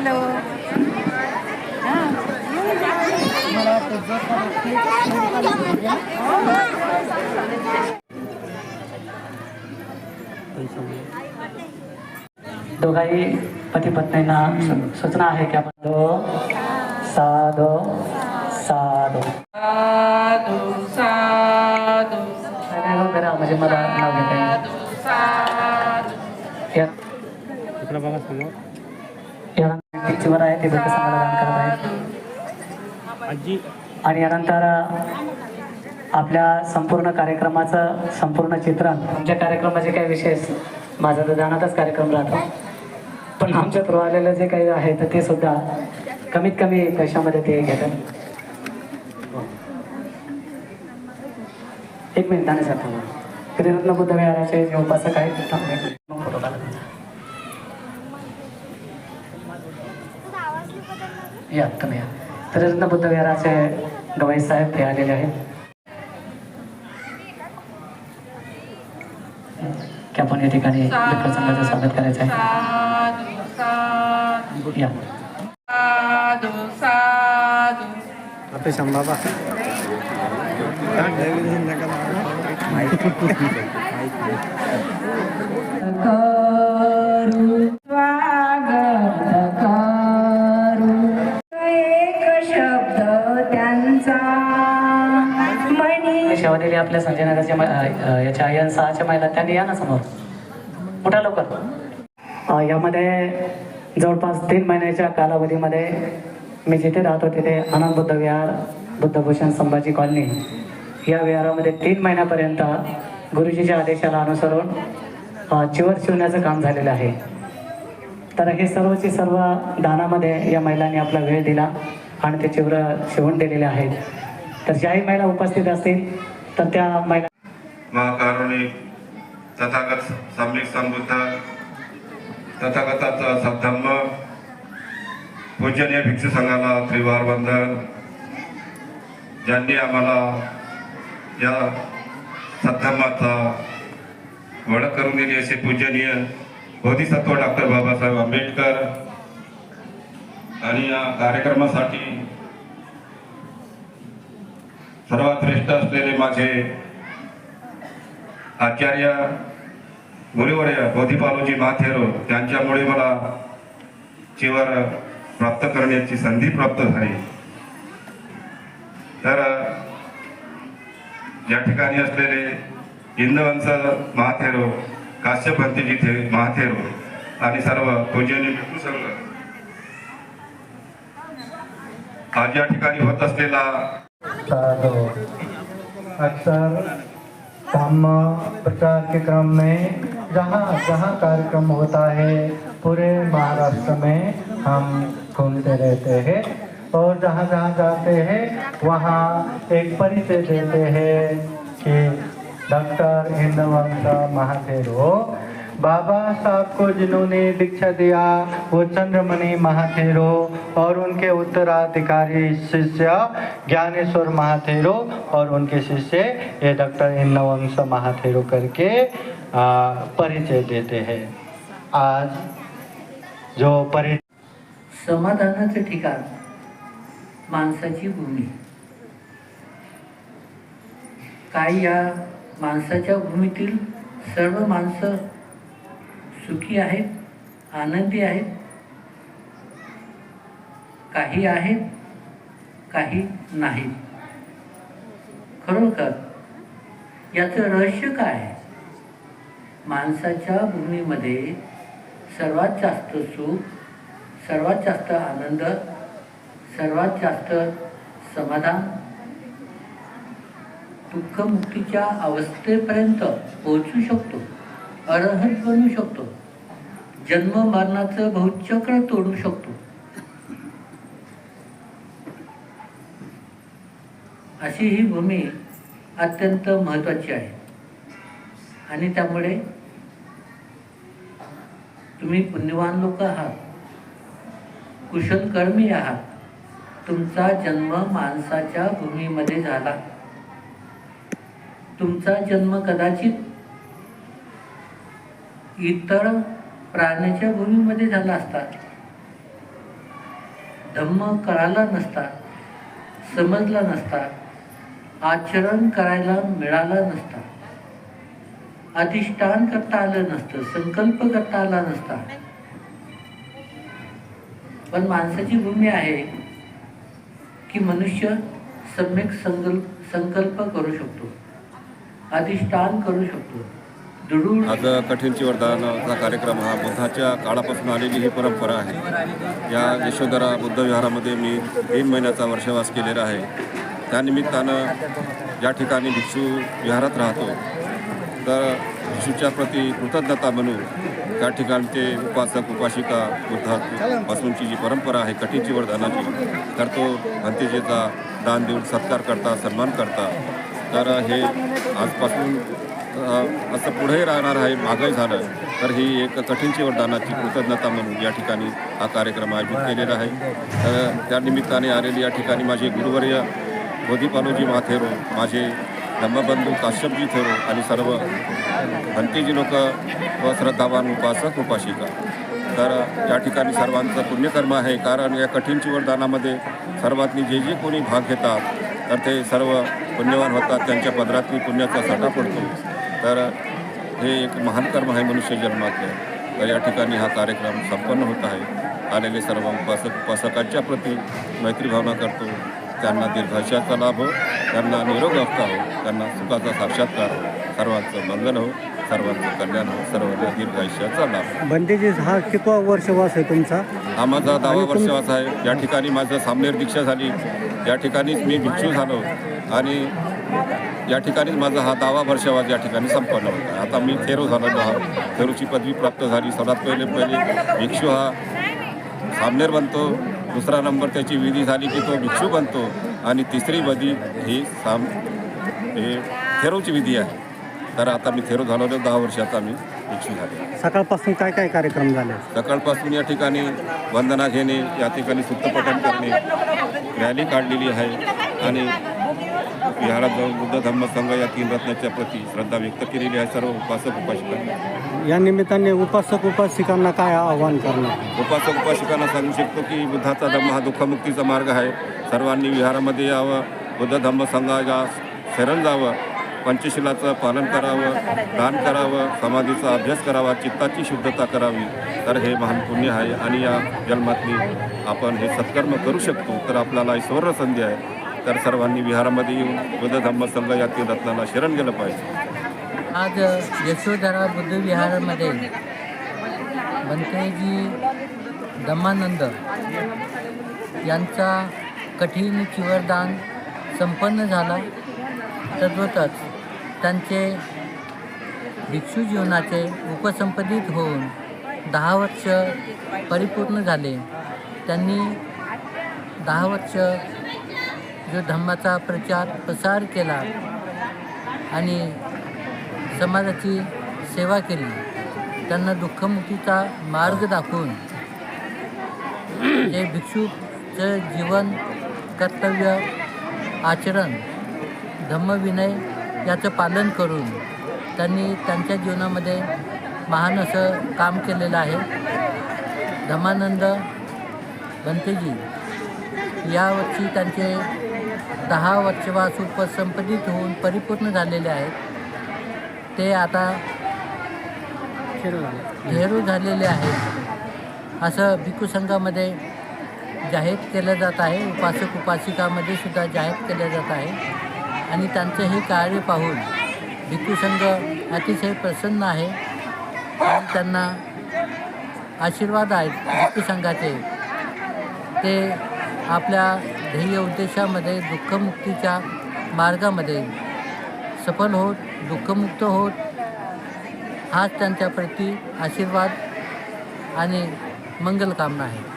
Hello. दोघाही पती पत्नींना सूचना आहे की आपण दो साधो। साधो साधू। साधू करा म्हणजे मला नाव घेता येईल साधू या या पिक्चर आहे ते समाधान करत आहे आणि यानंतर आपल्या संपूर्ण कार्यक्रमाचं संपूर्ण चित्रण आमच्या कार्यक्रमाचे काही विशेष माझा तर जाणारच कार्यक्रम राहतो. पण आमच्या थ्रू आलेलं जे काही आहे तर ते सुद्धा कमीत कमी पैशामध्ये ते घेतात. एक मिनिट आणि सर थांबा त्रिरत्न बुद्ध विहाराचे जे उपासक आहेत या तुम्ही या. त्रिरत्न बुद्ध विहाराचे गवाई साहेब ते आलेले आहेत. की आपण या ठिकाणी संघाचं स्वागत करायचं आहे. साधू साधू. या. साधू साधू. मनी आपल्या संजय नगरच्या याच्या आयन सहाच्या महिला त्यांनी या ना समोर. मोठा लवकर. यामध्ये जवळपास तीन महिन्याच्या कालावधीमध्ये मी जिथे राहतो तिथे आनंद बुद्ध विहार बुद्धभूषण संभाजी कॉलनी या विहारामध्ये तीन महिन्यापर्यंत गुरुजीच्या आदेशाला अनुसरून चिवर शिवण्याचं काम झालेलं आहे. तर हे सर्वचे सर्व दानामध्ये या महिलांनी आपला वेळ दिला आणि ते चिवर शिवून दिलेले आहेत. तर ज्याही महिला उपस्थित असतील तर त्या महिला महाकारुणिक तथागत सम्यक संबुद्ध तथागताचा सद्धम्म पूजनीय भिक्षू संघाला त्रिवार वंदन ज्यांनी आम्हाला या सद्धम्माचा ओळख करून दिली असे पूजनीय बोधिसत्व डॉक्टर बाबासाहेब आंबेडकर. आणि या कार्यक्रमासाठी सर्वात श्रेष्ठ असलेले माझे आचार्य गुरुवर्य बोधीपालोजी माथेरो त्यांच्यामुळे मला चिवर प्राप्त करण्याची संधी प्राप्त झाली. तर या ठिकाणी असलेले इंदवंश महाथेरो काश्यपंथी जिथे महाथेरो आणि सर्व पूजनी भेटू संघ आज या ठिकाणी होत असलेला साधो अक्सर धम्म प्रचार के क्रम में जहाँ जहाँ कार्यक्रम होता है, पूरे महाराष्ट्र में हम घूमते रहते हैं और जहाँ जहाँ जाते हैं, वहाँ एक परिचय देते हैं कि डॉक्टर हिंदवंश महाथेरो बाबा साहब को जिन्होंने दीक्षा दिया वो चंद्रमणि महाथेरो और उनके उत्तराधिकारी शिष्य ज्ञानेश्वर महाथेरो और उनके शिष्य ये डॉक्टर हिंदवंश महाथेरो करके परिचय देते हैं। आज जो परि समाधानाचं ठिकाण माणसाची भूमी. काही या माणसाच्या भूमीतील सर्व माणसं सुखी आहेत आनंदी आहेत. काही आहेत काही नाहीत खरोखर याचं रहस्य काय आहे? माणसाच्या भूमीमध्ये सर्वात जास्त सुख सर्वात जास्त आनंद सर्वात जास्त समाधान दुःखमुक्तीच्या अवस्थेपर्यंत पोहोचू शकतो अरहत बनू शकतो. जन्म मरणाचं बहुचक्र तोडू शकतो. अशी ही भूमी अत्यंत महत्वाची आहे. आणि त्यामुळे तुम्ही पुण्यवान लोक आहात कुशलकर्मी आहात तुमचा जन्म माणसाच्या भूमीमध्ये झाला. तुमचा जन्म कदाचित इतर प्राण्याच्या भूमीमध्ये झाला असता. धम्म कळाला नसता समजला नसता आचरण करायला मिळाला नसता. अधिष्ठान करता आलं नसतं संकल्प करता आला नसता. पण माणसाची भूमी आहे की मनुष्य सम्यक संकल्प संकल्प करू शकतो अधिष्ठान करू शकतो. आज कठीणची वरदानाचा कार्यक्रम हा बुद्धाच्या काळापासून आलेली ही परंपरा आहे. या यशोधरा बुद्ध विहारामध्ये मी तीन महिन्याचा वर्षवास केलेला आहे. त्यानिमित्तानं या ठिकाणी भिक्षू विहारात राहतो तर भिक्षूच्या प्रती कृतज्ञता म्हणून त्या ठिकाणचे उपासक उपासिका बुद्धापासूनची जी परंपरा आहे कठीणची वरदानाची तर तो भंतेजेचा दान देऊन सत्कार करता सन्मान करता तर हे आजपासून असं पुढेही राहणार आहे मागंही झालं तर ही एक कठीणची वरदानाची कृतज्ञता म्हणून या ठिकाणी हा कार्यक्रम आयोजित केलेला आहे. तर त्या निमित्ताने आलेली या ठिकाणी माझे गुरुवर्य बोधीपालोजी माथेरो माझे धम्मबंधू काश्यपजी थेरो आणि सर्व भंतेजी लोक व श्रद्धावान उपासक उपासिका. तर या ठिकाणी सर्वांचं पुण्यकर्म आहे. कारण या कठीणची वरदानामध्ये सर्वांनी जे जे कोणी भाग घेतात तर ते सर्व पुण्यवान होतात. त्यांच्या पदरातनी पुण्याचा साठा पडतो. तर हे एक महान कर्म आहे मनुष्य जन्मातलं. तर या ठिकाणी हा कार्यक्रम संपन्न होत आहे. आलेले सर्व उपासक उपासकांच्या प्रती मैत्री भावना करतो. त्यांना दीर्घाशयाचा लाभ हो त्यांना निरोग अवस्था हो त्यांना सुखाचा साक्षात्कार हो. सर्वांचं मंगल हो सर्वांचं कल्याण हो सर्वांना दीर्घायुष्याचा लाभ हो. बंदेजी हा कितवा वर्षवास आहे तुमचा? हा माझा दहावा वर्षवास आहे. या ठिकाणी माझं सामनेर दीक्षा झाली. या ठिकाणीच मी भिक्षू झालो. आणि या ठिकाणीच माझा हा दहावा वर्षवास या ठिकाणी संपन्न होता आता मी थेरो झालेलो हा थेरोची पदवी प्राप्त झाली. सर्वात पहिले पहिले भिक्षू हा सामनेर बनतो. दुसरा नंबर त्याची विधी झाली की तो भिक्षू बनतो. आणि तिसरी विधी ही साम हे थेरोची विधी आहे. तर आता मी थेरो झालेलो दहा वर्षाचा मी भिक्षू झाले सकाळपासून काय काय कार्यक्रम झाले? सकाळपासून या ठिकाणी वंदना घेणे या ठिकाणी सुत्तपठण करणे रॅली काढलेली आहे. आणि विहारात जाऊन बुद्ध धम्म संघ या तीन रत्नाच्या प्रती श्रद्धा व्यक्त केलेली आहे सर्व उपासक उपासिकांनी. या निमित्ताने उपासक उपासिकांना काय आव्हान करणार? उपासक उपासिकांना सांगू शकतो की बुद्धाचा धम्म हा दुःखमुक्तीचा मार्ग आहे. सर्वांनी विहारामध्ये यावं बुद्ध धम्म शरण जावं पंचशिलाचं पालन करावं दान करावं समाधीचा अभ्यास करावा चित्ताची शुद्धता करावी. तर हे महान पुण्य आहे आणि या जन्मातली आपण हे सत्कर्म करू शकतो. तर आपल्याला ही सुवर्ण संधी आहे. तर सर्वांनी विहारामध्ये येऊन बुद्ध धम्म संघ या तीन रत्नाला शरण गेलं पाहिजे. आज यशोधरा बुद्ध विहारामध्ये बनकेजी दमानंद यांचा कठीण चिवरदान संपन्न झाला. तद्वतच त्यांचे भिक्षू जीवनाचे उपसंपदित होऊन दहा वर्ष परिपूर्ण झाले. त्यांनी दहा वर्ष जो धम्माचा प्रचार प्रसार केला आणि समाजाची सेवा केली त्यांना दुःखमुक्तीचा मार्ग दाखवून हे भिक्षूचं जीवन कर्तव्य आचरण धम्मविनय याचं पालन करून त्यांनी त्यांच्या जीवनामध्ये महान असं काम केलेलं आहे. धमानंद बंतेजी यावर्षी त्यांचे दहा वर्षवास उपसंपदित होऊन परिपूर्ण झालेले आहेत. ते आता झेरू झालेले आहेत. असं भिकू संघामध्ये जाहीर केलं जात आहे. उपासक उपासिकामध्ये सुद्धा जाहीर केलं जात आहे. आणि त्यांचं हे कार्य पाहून भिकू संघ अतिशय प्रसन्न आहे. आणि त्यांना आशीर्वाद आहेत. भिकू संघाचे. ते आपल्या ध्येय उद्देशामध्ये दुःखमुक्तीच्या मार्गामध्ये सफल होत दुःखमुक्त होत हाच त्यांच्याप्रती आशीर्वाद आणि मंगलकामना आहे.